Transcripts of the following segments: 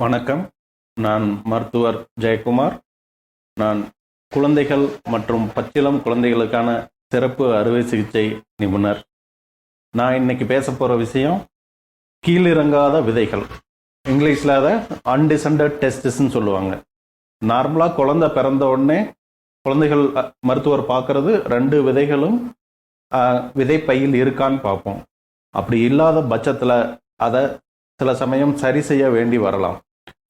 வணக்கம். நான் மருத்துவர் ஜெயக்குமார். நான் குழந்தைகள் மற்றும் பச்சிளம் குழந்தைகளுக்கான சிறப்பு அறுவை சிகிச்சை நிபுணர். நான் இன்னைக்கு பேச போகிற விஷயம் கீழிறங்காத விதைகள். இங்கிலீஷில் அதை அன்டிசண்டட் டெஸ்டிஸ்ன்னு சொல்லுவாங்க. நார்மலாக குழந்தை பிறந்த உடனே குழந்தைகள் மருத்துவர் பார்க்கறது ரெண்டு விதைகளும் விதைப்பையில் இருக்கான்னு பார்ப்போம். அப்படி இல்லாத பட்சத்தில் அதை சில சமயம் சரி செய்ய வேண்டி வரலாம்.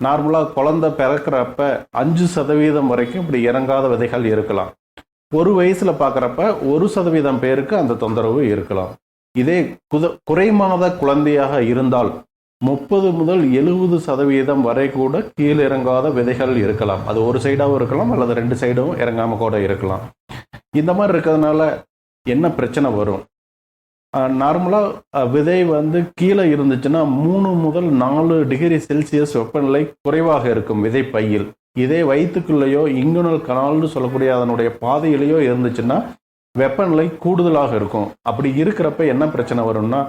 நார்மலாக குழந்தை பிறக்கிறப்ப அஞ்சு சதவீதம் வரைக்கும் இப்படி இறங்காத விதைகள் இருக்கலாம். ஒரு வயசில் பார்க்குறப்ப ஒரு சதவீதம் பேருக்கு அந்த தொந்தரவு இருக்கலாம். இதே குத குறைமாத குழந்தையாக இருந்தால் முப்பது முதல் எழுபது சதவீதம் வரை கூட கீழே இறங்காத விதைகள் இருக்கலாம். அது ஒரு சைடாகவும் இருக்கலாம் அல்லது ரெண்டு சைடும் இறங்காமல் கூட இருக்கலாம். இந்த மாதிரி இருக்கிறதுனால என்ன பிரச்சனை வரும்? நார்மலாக விதை வந்து கீழே இருந்துச்சுன்னா மூணு முதல் நாலு டிகிரி செல்சியஸ் வெப்பநிலை குறைவாக இருக்கும் விதை பையில். இதே வயிற்றுக்குள்ளேயோ இங்குனல் கனால்னு சொல்லக்கூடிய அதனுடைய பாதையிலேயோ இருந்துச்சுன்னா வெப்பநிலை கூடுதலாக இருக்கும். அப்படி இருக்கிறப்ப என்ன பிரச்சனை வரும்னா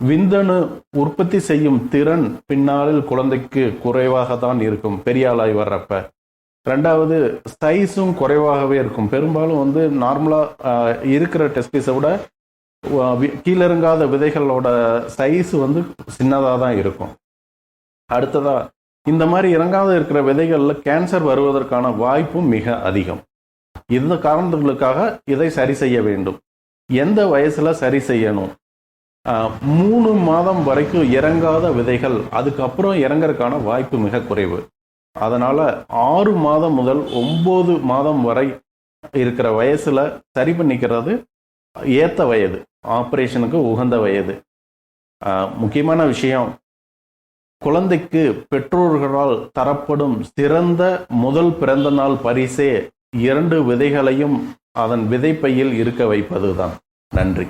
விந்தணு உற்பத்தி செய்யும் திறன் பின்னாளில் குழந்தைக்கு குறைவாக தான் இருக்கும் பெரிய ஆளாய் வர்றப்ப. ரெண்டாவது சைஸும் குறைவாகவே இருக்கும். பெரும்பாலும் வந்து நார்மலாக இருக்கிற டெஸ்டிஸை விட கீழிறங்காத விதைகளோட சைஸ் வந்து சின்னதாக தான் இருக்கும். அடுத்ததாக இந்த மாதிரி இறங்காத இருக்கிற விதைகளில் கேன்சர் வருவதற்கான வாய்ப்பும் மிக அதிகம். இந்த காரணங்களுக்காக இதை சரி செய்ய வேண்டும். எந்த வயசில் சரி செய்யணும்? மூணு மாதம் வரைக்கும் இறங்காத விதைகள் அதுக்கப்புறம் இறங்கறதுக்கான வாய்ப்பு மிக குறைவு. அதனால் ஆறு மாதம் முதல் ஒம்பது மாதம் வரை இருக்கிற வயசில் சரி பண்ணிக்கிறது ஏற்ற வயது ஆப்ரேஷனுக்கு உகந்த வயது. முக்கியமான விஷயம் குழந்தைக்கு பெற்றோர்களால் தரப்படும் சிறந்த முதல் பிறந்த நாள் பரிசே இரண்டு விதைகளையும் அதன் விதைப்பையில் இருக்க வைப்பதுதான். நன்றி.